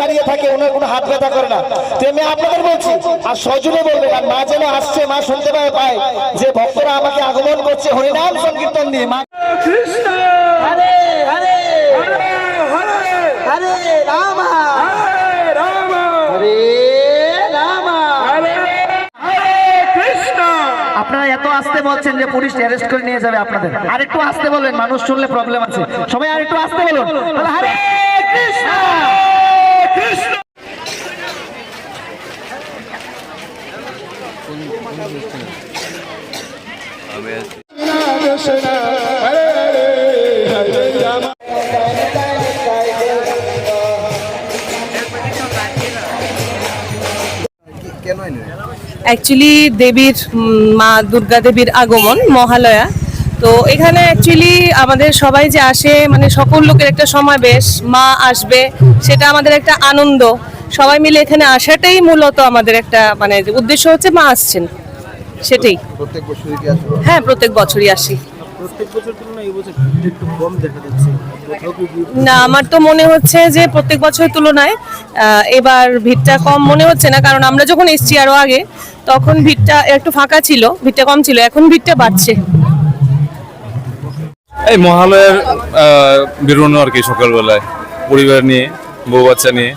দাঁড়িয়ে থাকে ওনার কোনো হাত ব্যথা করে না। তো আপনাদের বলছি, আর সজনে বলবেন, আর মা যেন আসছে, মা শুনতে পায় যে ভক্তরা আমাকে আগমন করছে। হরিনাম সংকীর্তন দিয়ে মা কৃষ্ণ! হরে হরে হরে রাম হরে রাম হরে রাম হরে হরে কৃষ্ণ আপনারা এত আসতে বলছেন যে পুলিশ অ্যারেস্ট করে নিয়ে যাবে আপনাদের আর একটু আসতে বলবেন মানুষ শুনলে প্রবলেম আছে সবাই আর একটু আসতে বলুন হরে কৃষ্ণ কৃষ্ণ অ্যাকচুয়ালি দেবীর মা দুর্গা দেবীর আগমন মহালয়া। তো এখানে অ্যাকচুয়ালি আমাদের সবাই যে আসে মানে সকল লোকের একটা সমাবেশ মা আসবে সেটা আমাদের একটা আনন্দ। সবাই মিলে এখানে আসাটাই মূলত আমাদের একটা মানে উদ্দেশ্য হচ্ছে মা আসছেন। সেটাই। প্রত্যেক বছরই হ্যাঁ প্রত্যেক বছরই আসি। প্রত্যেক বছর তুলনায় এই বছর একটু কম দেখা যাচ্ছে। কোথাও কি ভিড়? না আমার তো মনে হচ্ছে যে প্রত্যেক বছরের তুলনায় এবার ভিড়টা কম মনে হচ্ছে না কারণ আমরা যখন এসছি আরও আগে তখন ভিড়টা একটু ফাঁকা ছিল ভিড়টা কম ছিল এখন ভিড়টা বাড়ছে। এই মহালয়ের বেরোনো আর কি সকালবেলায় পরিবার নিয়ে বউ বাচ্চা নিয়ে।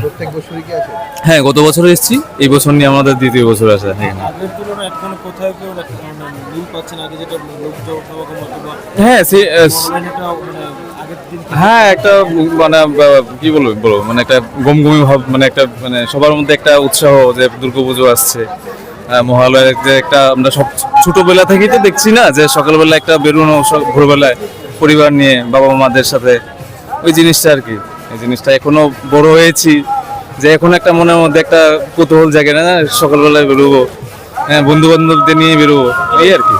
প্রত্যেক বছরই কি আসে হ্যাঁ গত বছর এসেছি এই বছর নিয়ে আমাদের দ্বিতীয় বছর আসা হ্যাঁ আগের তুলনায় এখন কোথাও কেউ মানে মিল পাচ্ছেন আগে যেটা লোক সমাগম হতো বা হ্যাঁ সে মানে হ্যাঁ একটা মানে কি বলব বলব মানে একটা গমগমি ভাব মানে একটা মানে সবার মধ্যে একটা উৎসাহ যে দুর্গাপুজো আসছে। মহালয়ের যে একটা আমরা সব ছোটবেলা থেকেই তো দেখছি না যে সকালবেলা একটা বেরোনো সব- ভোরবেলায় পরিবার নিয়ে বাবা মাদের সাথে ওই জিনিসটা আর কি। এই জিনিসটা এখনও বড় হয়েছি যে এখন একটা মনের মধ্যে একটা কৌতূহল জাগে না সকালবেলায় বেরোবো হ্যাঁ বন্ধু বান্ধবদের নিয়ে বেরোবো এই আর কি।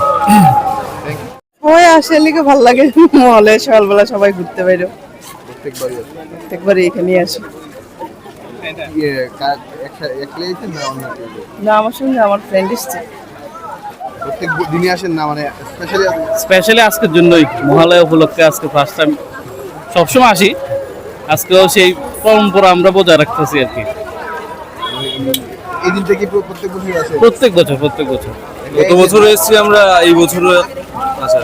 সবাই আসে লিখে ভালো লাগে মহলে সকালবেলা সবাই ঘুরতে বাইরে প্রত্যেকবারই প্রত্যেকবারই এখানে আসি। ইয়ে না না আমার সঙ্গে আমার ফ্রেন্ড এসছে। প্রত্যেক দিনই আসেন না মানে স্পেশালি স্পেশালি আজকের জন্যই মহালয়া উপলক্ষে আজকে ফার্স্ট টাইম সবসময় আসি। আজকেও সেই পরম্পরা আমরা বজায় রাখতেছি আর কি। এই দিনটা কি প্রত্যেক বছরই আসে প্রত্যেক বছর প্রত্যেক বছর। গত বছর এসেছি আমরা এই বছর আচ্ছা